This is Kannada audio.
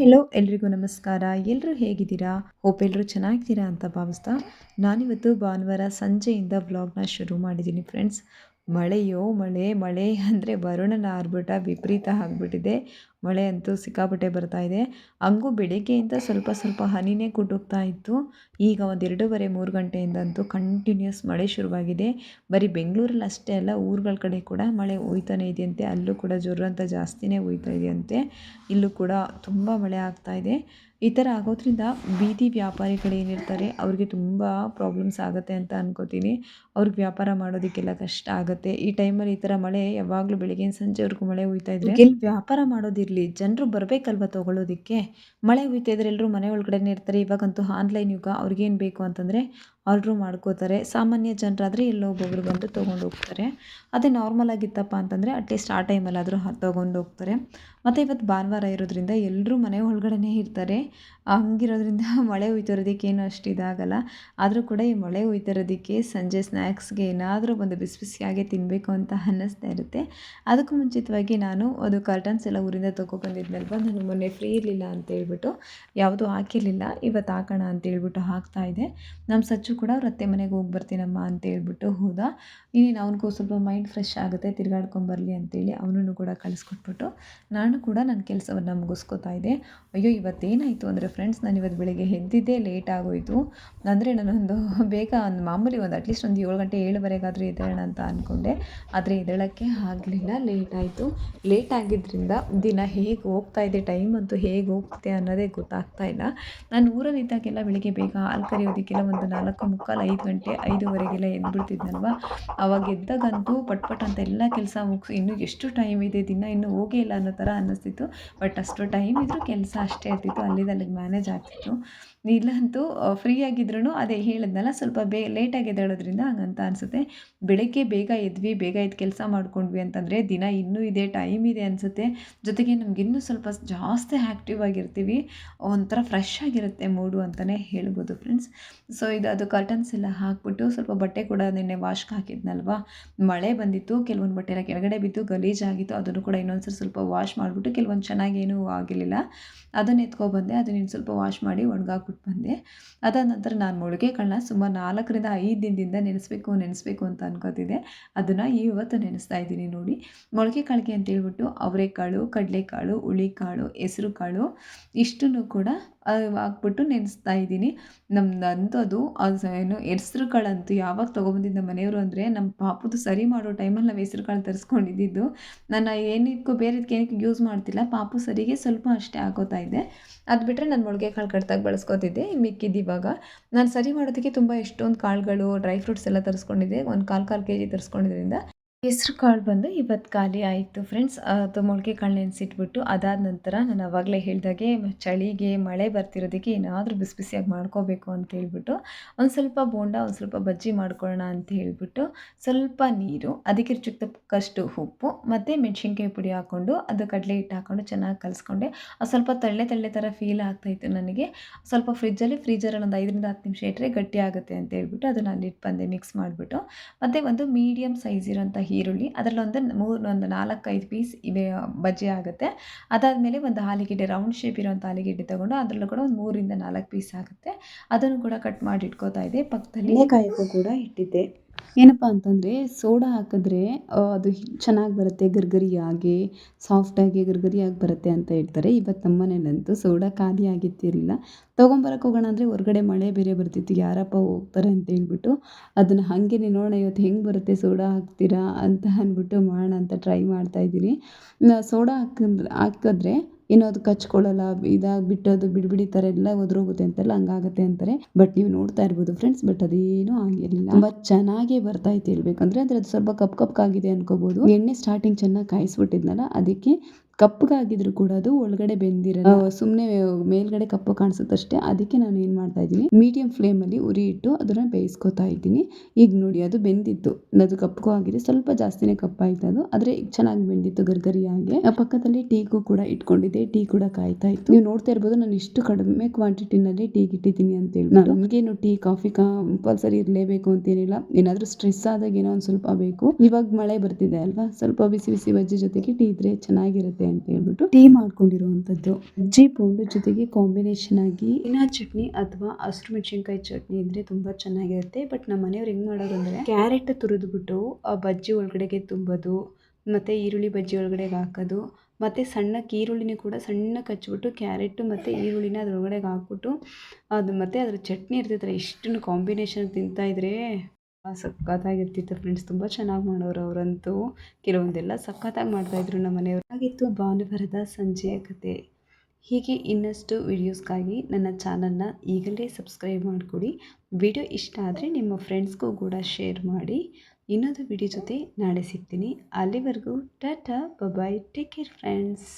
ಹೆಲೋ ಎಲ್ರಿಗೂ ನಮಸ್ಕಾರ. ಎಲ್ಲರೂ ಹೇಗಿದ್ದೀರಾ? ಹೋಪ್ ಎಲ್ಲರೂ ಚೆನ್ನಾಗಿದ್ದೀರಾ ಅಂತ ಭಾವಿಸ್ತಾ ನಾನಿವತ್ತು ಭಾನುವಾರ ಸಂಜೆಯಿಂದ ವ್ಲಾಗ್ನ ಶುರು ಮಾಡಿದ್ದೀನಿ ಫ್ರೆಂಡ್ಸ್ ಮಳೆಯೋ ಮಳೆ ಮಳೆ ಅಂದರೆ ವರುಣನ ಆರ್ಭಟ ವಿಪರೀತ ಆಗಿಬಿಟ್ಟಿದೆ. ಮಳೆ ಅಂತೂ ಸಿಕ್ಕಾಪಟ್ಟೆ ಬರ್ತಾ ಇದೆ. ಹಂಗೂ ಬೆಳಿಗ್ಗೆಯಿಂದ ಸ್ವಲ್ಪ ಸ್ವಲ್ಪ ಹನಿನೇ ಕುಟುಕ್ತಾ ಇತ್ತು. ಈಗ ಒಂದು ಎರಡೂವರೆ, ಮೂರು ಗಂಟೆಯಿಂದಂತೂ ಕಂಟಿನ್ಯೂಸ್ ಮಳೆ ಶುರುವಾಗಿದೆ. ಬರೀ ಬೆಂಗಳೂರಲ್ಲಿ ಅಷ್ಟೇ ಅಲ್ಲ, ಊರುಗಳ ಕಡೆ ಕೂಡ ಮಳೆ ಹುಯ್ತಾನೆ ಇದೆಯಂತೆ. ಅಲ್ಲೂ ಕೂಡ ಜೋರು ಅಂತ ಜಾಸ್ತಿನೇ ಹುಯ್ತಾ ಇದೆಯಂತೆ. ಇಲ್ಲೂ ಕೂಡ ತುಂಬ ಮಳೆ ಆಗ್ತಾ ಇದೆ. ಈ ಥರ ಆಗೋದ್ರಿಂದ ಬೀದಿ ವ್ಯಾಪಾರಿಗಳೇನಿರ್ತಾರೆ ಅವ್ರಿಗೆ ತುಂಬ ಪ್ರಾಬ್ಲಮ್ಸ್ ಆಗುತ್ತೆ ಅಂತ ಅನ್ಕೋತೀನಿ. ಅವ್ರಿಗೆ ವ್ಯಾಪಾರ ಮಾಡೋದಕ್ಕೆಲ್ಲ ಕಷ್ಟ ಆಗುತ್ತೆ. ಈ ಟೈಮಲ್ಲಿ ಈ ಥರ ಮಳೆ, ಯಾವಾಗಲೂ ಸಂಜೆ ಸಂಜೆವರೆಗೂ ಮಳೆ ಹುಯ್ತಾ ಇದ್ರೆ ಎಲ್ಲಿ ವ್ಯಾಪಾರ ಮಾಡೋದಿರಲಿ. ಜನರು ಬರಬೇಕಲ್ವ ತೊಗೊಳ್ಳೋದಕ್ಕೆ ಮಳೆ ಹುಯ್ತಾ ಇದ್ರೆ ಎಲ್ಲರೂ ಮನೆ ಒಳಗಡೆನೇ ಇರ್ತಾರೆ. ಇವಾಗಂತೂ ಆನ್ಲೈನ್ ಯುಗ. ಅವ್ರಿಗೇನು ಬೇಕು ಅಂತಂದರೆ ಆರ್ಡ್ರು ಮಾಡ್ಕೋತಾರೆ. ಸಾಮಾನ್ಯ ಜನರಾದರೆ ಎಲ್ಲೋ ಒಬ್ಬೊಬ್ರು ಬಂದು ತೊಗೊಂಡು ಹೋಗ್ತಾರೆ. ಅದೇ ನಾರ್ಮಲ್ ಆಗಿತ್ತಪ್ಪ ಅಂತಂದರೆ ಅಟ್ಲೀಸ್ಟ್ ಆ ಟೈಮಲ್ಲಾದರೂ ತೊಗೊಂಡು ಹೋಗ್ತಾರೆ. ಮತ್ತು ಇವತ್ತು ಭಾನುವಾರ ಇರೋದ್ರಿಂದ ಎಲ್ಲರೂ ಮನೆ ಒಳಗಡೆನೇ ಇರ್ತಾರೆ. ಹಂಗಿರೋದ್ರಿಂದ ಮಳೆ ಹುಯ್ತಿರೋದಕ್ಕೆ ಏನು ಅಷ್ಟು ಇದಾಗಲ್ಲ ಆದರೂ ಕೂಡ ಈ ಮಳೆ ಹುಯ್ತಿರೋದಕ್ಕೆ ಸಂಜೆ ಸ್ನ್ಯಾಕ್ಸ್ಗೆ ಏನಾದರೂ ಒಂದು ಬಿಸಿ ಬಿಸಿಯಾಗೆ ತಿನ್ನಬೇಕು ಅಂತ ಅನ್ನಿಸ್ತಾ ಇರುತ್ತೆ. ಅದಕ್ಕೂ ಮುಂಚಿತವಾಗಿ ನಾನು ಅದು ಕರ್ಟನ್ಸ್ ಎಲ್ಲ ಊರಿಂದ ತೊಗೊಬಂದಿದ್ನಲ್ವ ನಾನು ಮೊನ್ನೆ ಫ್ರೀ ಇರಲಿಲ್ಲ ಅಂತ ಹೇಳ್ಬಿಟ್ಟು ಯಾವುದೂ ಹಾಕಿರಲಿಲ್ಲ. ಇವತ್ತು ಹಾಕೋಣ ಅಂತ ಹೇಳ್ಬಿಟ್ಟು ಹಾಕ್ತಾ ಇದೆ ನಮ್ಮ ಸಚ್ಚು ಕೂಡ ಅವ್ರ ಅತ್ತೆ ಮನೆಗೆ ಹೋಗಿ ಬರ್ತೀನಮ್ಮ ಅಂತ ಹೇಳ್ಬಿಟ್ಟು ಹೋದ. ಇನ್ನೇನು ಅವನಿಗೂ ಸ್ವಲ್ಪ ಮೈಂಡ್ ಫ್ರೆಶ್ ಆಗುತ್ತೆ ತಿರ್ಗಾಡ್ಕೊಂಬರಲಿ ಅಂತೇಳಿ ಅವನನ್ನು ಕೂಡ ಕಳಿಸ್ಕೊಟ್ಬಿಟ್ಟು ನಾನು ಕೂಡ ನನ್ನ ಕೆಲಸವನ್ನು ಮುಗಿಸ್ಕೊತಾ ಇದ್ದೆ. ಅಯ್ಯೋ, ಇವತ್ತೇನಾಯಿತು ಅಂದರೆ ಫ್ರೆಂಡ್ಸ್ ನಾನು ಇವತ್ತು ಬೆಳಿಗ್ಗೆ ಎದ್ದಿದ್ದೇ ಲೇಟ್ ಆಗೋಯಿತು. ಅಂದರೆ ನಾನೊಂದು ಬೇಗ ಒಂದು ಮಾಮೂಲಿ ಒಂದು ಅಟ್ಲೀಸ್ಟ್ ಒಂದು ಏಳು ಗಂಟೆ ಏಳುವರೆಗಾದರೂ ಎದ್ದೇಳೋಣ ಅಂತ ಅಂದ್ಕೊಂಡೆ ಆದರೆ ಎದ್ದೇಳೋಕ್ಕೆ ಆಗಲಿಲ್ಲ ಲೇಟ್ ಆಯಿತು. ಲೇಟ್ ಆಗಿದ್ದರಿಂದ ದಿನ ಹೇಗೆ ಹೋಗ್ತಾ ಇದೆ ಟೈಮ್ ಅಂತೂ ಹೇಗೆ ಹೋಗ್ತೆ ಅನ್ನೋದೇ ಗೊತ್ತಾಗ್ತಾ ಇಲ್ಲ. ನಾನು ಊರಲ್ಲಿದ್ದಾಗೆಲ್ಲ ಬೆಳಿಗ್ಗೆ ಬೇಗ ಹಾಲು ಕರೆಯೋದಕ್ಕೆಲ್ಲ ಒಂದು ನಾಲ್ಕು ಮುಕ್ಕಾಲು ಐದು ಗಂಟೆ ಐದುವರೆಗೆಲ್ಲ ಎದ್ಬಿಡ್ತಿದ್ನಲ್ವ? ಅವಾಗ ಎದ್ದಾಗಂತೂ ಪಟ್ ಪಟ್ ಅಂತ ಎಲ್ಲ ಕೆಲಸ ಮುಗಿಸಿ ಇನ್ನೂ ಎಷ್ಟು ಟೈಮ್ ಇದೆ, ದಿನ ಇನ್ನೂ ಹೋಗೇ ಇಲ್ಲ ಅನ್ನೋ ಥರ ಅನ್ನಿಸ್ತಿತ್ತು. ಬಟ್ ಅಷ್ಟು ಟೈಮ್ ಇದ್ದರೂ ಕೆಲಸ ಅಷ್ಟೇ ಇರ್ತಿತ್ತು, ಅಲ್ಲಿಂದ ಅಲ್ಲಿಗೆ ಮ್ಯಾನೇಜ್ ಆಗ್ತಿತ್ತು. ಇಲ್ಲಂತೂ ಫ್ರೀ ಆಗಿದ್ರೂ ಅದೇ ಹೇಳಿದ್ನಲ್ಲ, ಸ್ವಲ್ಪ ಬೇ, ಲೇಟಾಗಿ ಎದ್ದೇಳೋದ್ರಿಂದ ಹಂಗಂತ ಅನಿಸುತ್ತೆ. ಬೆಳಗ್ಗೆ ಬೇಗ ಎದ್ವಿ, ಬೇಗ ಎದ್ದು ಕೆಲಸ ಮಾಡ್ಕೊಂಡ್ವಿ ಅಂತಂದರೆ ದಿನ ಇನ್ನೂ ಇದೆ, ಟೈಮ್ ಇದೆ ಅನಿಸುತ್ತೆ. ಜೊತೆಗೆ ನಮ್ಗೆ ಇನ್ನೂ ಸ್ವಲ್ಪ ಜಾಸ್ತಿ ಆ್ಯಕ್ಟಿವ್ ಆಗಿರ್ತೀವಿ. ಒಂಥರ ಫ್ರೆಶ್ ಆಗಿರುತ್ತೆ ಮೂಡು ಅಂತಲೇ ಹೇಳ್ಬೋದು ಫ್ರೆಂಡ್ಸ್. ಸೊ, ಇದು ಅದು ಕರ್ಟನ್ಸ್ ಎಲ್ಲ ಹಾಕ್ಬಿಟ್ಟು ಸ್ವಲ್ಪ ಬಟ್ಟೆ ಕೂಡ ನಿನ್ನೆ ವಾಶ್ಗೆ ಹಾಕಿದ್ನಲ್ವಾ? ಮಳೆ ಬಂದಿತ್ತು, ಕೆಲವೊಂದು ಬಟ್ಟೆ ಎಲ್ಲ ಕೆಳಗಡೆ ಬಿದ್ದು ಗಲೀಜಾಗಿತ್ತು ಅದನ್ನು ಕೂಡ ಇನ್ನೊಂದ್ಸರಿ ಸ್ವಲ್ಪ ವಾಶ್ ಮಾಡಿಬಿಟ್ಟು ಕೆಲವೊಂದು ಚೆನ್ನಾಗೇನೂ ಆಗಿರಲಿಲ್ಲ. ಅದನ್ನು ಎತ್ಕೊಬಂದೆ, ಅದನ್ನ ಇನ್ನು ಸ್ವಲ್ಪ ವಾಶ್ ಮಾಡಿ ಒಣಗಾಕ್ಬಿಟ್ಟು ಬಂದೆ. ಅದಾದ ನಂತರ ನಾನು ಮೊಳಕೆ ಕಾಳನ್ನ ಸುಮಾರು ನಾಲ್ಕರಿಂದ ಐದು ದಿನದಿಂದ ನೆನೆಸ್ಬೇಕು ನೆನೆಸ್ಬೇಕು ಅಂತ ಅನ್ಕೋತಿದ್ದೆ. ಅದನ್ನು ಇವತ್ತು ನೆನೆಸ್ತಾ ಇದ್ದೀನಿ ನೋಡಿ. ಮೊಳಕೆ ಕಾಳಿಗೆ ಅಂತೇಳ್ಬಿಟ್ಟು ಅವರೆಕಾಳು, ಕಡಲೆಕಾಳು, ಹುಳಿಕಾಳು ಹೆಸರು ಕಾಳು ಇಷ್ಟನ್ನು ಕೂಡ ಹಾಕ್ಬಿಟ್ಟು ನೆನೆಸ್ತಾ ಇದ್ದೀನಿ. ನಮ್ದು ಅಂಥದ್ದು, ಅದು ಏನು ಹೆಸ್ರು ಕಾಳಂತೂ ಯಾವಾಗ ತೊಗೊಬಂದಿದ್ದು ಮನೆಯವರು ಅಂದರೆ ನಮ್ಮ ಪಾಪುದು ಸರಿ ಮಾಡೋ ಟೈಮಲ್ಲಿ ನಾವು ಹೆಸ್ರು ಕಾಳು ತರಿಸ್ಕೊಂಡಿದ್ದು ನಾನು ಏನಕ್ಕೂ ಬೇರೆದಕ್ಕೆ ಏನಕ್ಕೆ ಯೂಸ್ ಮಾಡ್ತಿಲ್ಲ. ಪಾಪು ಸರಿಗೆ ಸ್ವಲ್ಪ ಅಷ್ಟೇ ಹಾಕೋತಾ ಇದ್ದೆ. ಅದು ಬಿಟ್ಟರೆ ನಾನು ಮೊಳಕೆ ಕಾಳು ಕಟ್ಟಾಗಿ ಬಳಸ್ಕೊತಿದ್ದೆ, ಮಿಕ್ಕಿದ್ದು ಇವಾಗ. ನಾನು ಸರಿ ಮಾಡೋದಕ್ಕೆ ತುಂಬ ಎಷ್ಟೊಂದು ಕಾಳುಗಳು ಡ್ರೈ ಫ್ರೂಟ್ಸ್ ಎಲ್ಲ ತರಿಸ್ಕೊಂಡಿದ್ದೆ. ಒಂದು ಕಾಲು ಕಾಲು ಕೆ ಜಿ ತರಿಸ್ಕೊಂಡಿದ್ರಿಂದ. ಹೆಸ್ರು ಕಾಳು ಬಂದು ಇವತ್ತು ಖಾಲಿ ಆಯಿತು ಫ್ರೆಂಡ್ಸ್ ಅದು ಮೊಳಕೆ ಕಾಳು ನೆನೆಸಿಟ್ಬಿಟ್ಟು ಅದಾದ ನಂತರ ನಾನು ಆವಾಗಲೇ ಹೇಳಿದಾಗೆ ಚಳಿಗೆ ಮಳೆ ಬರ್ತಿರೋದಕ್ಕೆ ಏನಾದರೂ ಬಿಸಿ ಬಿಸಿಯಾಗಿ ಮಾಡ್ಕೋಬೇಕು ಅಂತ ಹೇಳ್ಬಿಟ್ಟು ಒಂದು ಸ್ವಲ್ಪ ಬೋಂಡ, ಒಂದು ಸ್ವಲ್ಪ ಬಜ್ಜಿ ಮಾಡ್ಕೊಳ್ಳೋಣ ಅಂತ ಹೇಳಿಬಿಟ್ಟು ಸ್ವಲ್ಪ ನೀರು, ಅದಕ್ಕೆ ರುಚಿಗೆ ತಕ್ಕಷ್ಟು ಉಪ್ಪು, ಮತ್ತು ಮೆಣಸಿನ್ಕಾಯಿ ಪುಡಿ ಹಾಕ್ಕೊಂಡು ಅದು ಕಡಲೆ ಹಿಟ್ಟು ಹಾಕ್ಕೊಂಡು ಚೆನ್ನಾಗಿ ಕಲಿಸ್ಕೊಂಡೆ. ಅದು ಸ್ವಲ್ಪ ತಳ್ಳೆ ತಳ್ಳೆ ಥರ ಫೀಲ್ ಆಗ್ತಾಯಿತ್ತು ನನಗೆ. ಸ್ವಲ್ಪ ಫ್ರಿಜ್ಜಲ್ಲಿ ಫ್ರೀಜರಲ್ಲಿ ಒಂದು ಐದರಿಂದ ಹತ್ತು ನಿಮಿಷ ಇಟ್ಟರೆ ಗಟ್ಟಿ ಆಗುತ್ತೆ ಅಂತ ಹೇಳ್ಬಿಟ್ಟು ಅದನ್ನು ಅಲ್ಲಿಟ್ಟು ಬಂದೆ ಮಿಕ್ಸ್ ಮಾಡಿಬಿಟ್ಟು. ಮತ್ತು ಒಂದು ಮೀಡಿಯಮ್ ಸೈಜ್ ಇರೋಂಥ ಈರುಳ್ಳಿ, ಅದರಲ್ಲಿ ಒಂದು ಮೂರು ಒಂದು ನಾಲ್ಕೈದು ಪೀಸ್ ಇವೆ ಬಜ್ಜಿ ಆಗುತ್ತೆ. ಅದಾದಮೇಲೆ ಒಂದು ಆಲೂಗೆಡ್ಡೆ ರೌಂಡ್ ಶೇಪ್ ಇರೋಂಥ ಆಲೂಗೆಡ್ಡೆ ತೊಗೊಂಡು ಅದರಲ್ಲೂ ಕೂಡ ಒಂದು ಮೂರಿಂದ ನಾಲ್ಕು ಪೀಸ್ ಆಗುತ್ತೆ. ಅದನ್ನು ಕೂಡ ಕಟ್ ಮಾಡಿ ಇಟ್ಕೋತಾ ಇದೆ ಪಕ್ಕದಲ್ಲಿ ಕಾಯಿಗೂ ಕೂಡ ಇಟ್ಟಿದ್ದೆ. ಏನಪ್ಪ ಅಂತಂದರೆ, ಸೋಡಾ ಹಾಕಿದ್ರೆ ಅದು ಚೆನ್ನಾಗಿ ಬರುತ್ತೆ, ಗರ್ಗರಿಯಾಗಿ ಸಾಫ್ಟಾಗಿ ಗರ್ಗರಿಯಾಗಿ ಬರುತ್ತೆ ಅಂತ ಹೇಳ್ತಾರೆ. ಇವತ್ತು ನಮ್ಮ ಮನೇಲಂತೂ ಸೋಡಾ ಖಾಲಿ ಆಗಿತ್ತಿರಲಿಲ್ಲ ತೊಗೊಂಬರಕ್ಕೆ ಹೋಗೋಣ ಅಂದರೆ ಹೊರಗಡೆ ಮಳೆ ಬೇರೆ ಬರ್ತಿತ್ತು, ಯಾರಪ್ಪ ಹೋಗ್ತಾರೆ ಅಂತ ಹೇಳ್ಬಿಟ್ಟು, ಅದನ್ನು ಹಾಗೆ ನೋಡೋಣ ಇವತ್ತು ಹೆಂಗೆ ಬರುತ್ತೆ ಸೋಡಾ ಹಾಕ್ತೀರಾ ಅಂತ ಅಂದ್ಬಿಟ್ಟು ಮಾಡೋಣ ಅಂತ ಟ್ರೈ ಮಾಡ್ತಾಯಿದ್ದೀನಿ ಸೋಡಾ ಹಾಕಿದ್ರೆ ಹಾಕಿದ್ರೆ ಏನೋ ಅದು ಕಚ್ಕೊಳ್ಳಲ್ಲ ಇದಾಗ್ಬಿಟ್ಟು ಅದು ಬಿಡಿ ಬಿಡಿ ಥರ ಎಲ್ಲ ಒದ್ರೋಗುತ್ತೆ ಅಂತೆಲ್ಲ ಹಂಗಾಗುತ್ತೆ ಅಂತಾರೆ. ಬಟ್ ನೀವು ನೋಡ್ತಾ ಇರ್ಬೋದು ಫ್ರೆಂಡ್ಸ್ ಬಟ್ ಅದೇನೂ ಆಗಿರಲಿಲ್ಲ. ತುಂಬ ಚೆನ್ನಾಗಿ ಬರ್ತಾ ಇತ್ತು ಹೇಳ್ಬೇಕಂದ್ರೆ ಅಂದರೆ ಅದು ಸ್ವಲ್ಪ ಕಪ್ ಕಪ್ಪಾಗಿದೆ ಅನ್ಕೋಬೋದು. ಎಣ್ಣೆ ಸ್ಟಾರ್ಟಿಂಗ್ ಚೆನ್ನಾಗಿ ಕಾಯಿಸ್ಬಿಟ್ಟಿದ್ನಲ್ಲ, ಅದಕ್ಕೆ ಕಪ್ಪಗಾಗಿದ್ರು ಕೂಡ ಅದು ಒಳಗಡೆ ಬೆಂದಿರಲ್ಲ. ಸುಮ್ಮನೆ ಮೇಲ್ಗಡೆ ಕಪ್ಪು ಕಾಣಿಸುತ್ತಷ್ಟೇ. ಅದಕ್ಕೆ ನಾನು ಏನು ಮಾಡ್ತಾ ಇದ್ದೀನಿ ಮೀಡಿಯಂ ಫ್ಲೇಮಲ್ಲಿ ಉರಿ ಇಟ್ಟು ಅದನ್ನ ಬೇಯಿಸ್ಕೊತಾ ಇದ್ದೀನಿ. ಈಗ ನೋಡಿ ಅದು ಬೆಂದಿತ್ತು. ಅದು ಕಪ್ಪು ಆಗಿದೆ. ಸ್ವಲ್ಪ ಜಾಸ್ತಿನೇ ಕಪ್ಪಾಯ್ತು ಅದು. ಆದರೆ ಚೆನ್ನಾಗಿ ಬೆಂದಿತ್ತು ಗರ್ಗರಿಯಾಗಿ. ಪಕ್ಕದಲ್ಲಿ ಟೀಗೂ ಕೂಡ ಇಟ್ಕೊಂಡಿದ್ದೆ. ಟೀ ಕೂಡ ಕಾಯ್ತಾ ಇತ್ತು. ನೀವು ನೋಡ್ತಾ ಇರ್ಬೋದು ನಾನು ಇಷ್ಟು ಕಡಿಮೆ ಕ್ವಾಂಟಿಟಿನಲ್ಲಿ ಟೀ ಇಟ್ಟಿದ್ದೀನಿ ಅಂತ ಹೇಳಿ ನಮಗೇನು ಟೀ ಕಾಫಿ ಕಂಪಲ್ಸರಿ ಇರಲೇಬೇಕು ಅಂತೇನಿಲ್ಲ. ಏನಾದರೂ ಸ್ಟ್ರೆಸ್ ಆದಾಗ ಏನೋ ಒಂದು ಸ್ವಲ್ಪ ಬೇಕು. ಇವಾಗ ಮಳೆ ಬರ್ತಿದೆ ಅಲ್ವಾ? ಸ್ವಲ್ಪ ಬಿಸಿ ಬಿಸಿ ಬಜ್ಜಿ ಜೊತೆಗೆ ಟೀ ಇದ್ರೆ ಚೆನ್ನಾಗಿರುತ್ತೆ. ಅಂತ ಹೇಳ್ಬಿಟ್ಟು. ಟೀ ಮಾಡ್ಕೊಂಡಿರುವಂಥದ್ದು. ಅಜ್ಜಿ ಪೌಂಡು ಜೊತೆಗೆ ಕಾಂಬಿನೇಷನ್ ಆಗಿ ಇನ್ನ ಚಟ್ನಿ ಅಥವಾ ಹಸಿರು ಮೆಣಸಿನ್ಕಾಯಿ ಚಟ್ನಿ ಇದ್ರೆ ತುಂಬಾ ಚೆನ್ನಾಗಿರುತ್ತೆ. ಬಟ್ ನಮ್ಮ ಮನೆಯವ್ರು ಹೆಂಗ್ ಮಾಡೋರು ಅಂದ್ರೆ ಕ್ಯಾರೆಟ್ ತುರಿದ್ಬಿಟ್ಟು ಬಜ್ಜಿ ಒಳಗಡೆಗೆ ತುಂಬೋದು, ಮತ್ತೆ ಈರುಳ್ಳಿ ಬಜ್ಜಿ ಒಳಗಡೆಗೆ ಹಾಕೋದು, ಮತ್ತು ಸಣ್ಣಕ್ಕೆ ಈರುಳ್ಳಿನ ಕೂಡ ಸಣ್ಣ ಹಚ್ಬಿಟ್ಟು ಕ್ಯಾರೆಟ್ ಮತ್ತು ಈರುಳ್ಳಿನ ಅದ್ರೊಳಗಡೆಗೆ ಹಾಕ್ಬಿಟ್ಟು ಅದು ಮತ್ತು ಅದ್ರ ಚಟ್ನಿ ಇರ್ತೈತಲ್ಲ ಇಷ್ಟನ್ನು ಕಾಂಬಿನೇಷನ್ ತಿಂತಾಯಿದ್ರೆ ಸಖತ್ತಾಗಿರ್ತಿತ್ತು ಫ್ರೆಂಡ್ಸ್ ತುಂಬ ಚೆನ್ನಾಗಿ ಮಾಡೋರು ಅವರಂತೂ. ಕೆಲವೊಂದೆಲ್ಲ ಸಖತ್ತಾಗಿ ಮಾಡ್ತಾಯಿದ್ರು ನಮ್ಮ ಮನೆಯವರು. ಆಗಿತ್ತು ಭಾನುವಾರದ ಸಂಜೆಯ ಕತೆ. ಹೀಗೆ ಇನ್ನಷ್ಟು ವಿಡಿಯೋಸ್ಗಾಗಿ ನನ್ನ ಚಾನಲ್ನ ಈಗಲೇ ಸಬ್ಸ್ಕ್ರೈಬ್ ಮಾಡಿಕೊಡಿ. ವಿಡಿಯೋ ಇಷ್ಟ ಆದರೆ ನಿಮ್ಮ ಫ್ರೆಂಡ್ಸ್ಗೂ ಕೂಡ ಶೇರ್ ಮಾಡಿ. ಇನ್ನೊಂದು ವಿಡಿಯೋ ಜೊತೆ ನಾಳೆ ಸಿಗ್ತೀನಿ. ಅಲ್ಲಿವರೆಗೂ tata bye bye take care friends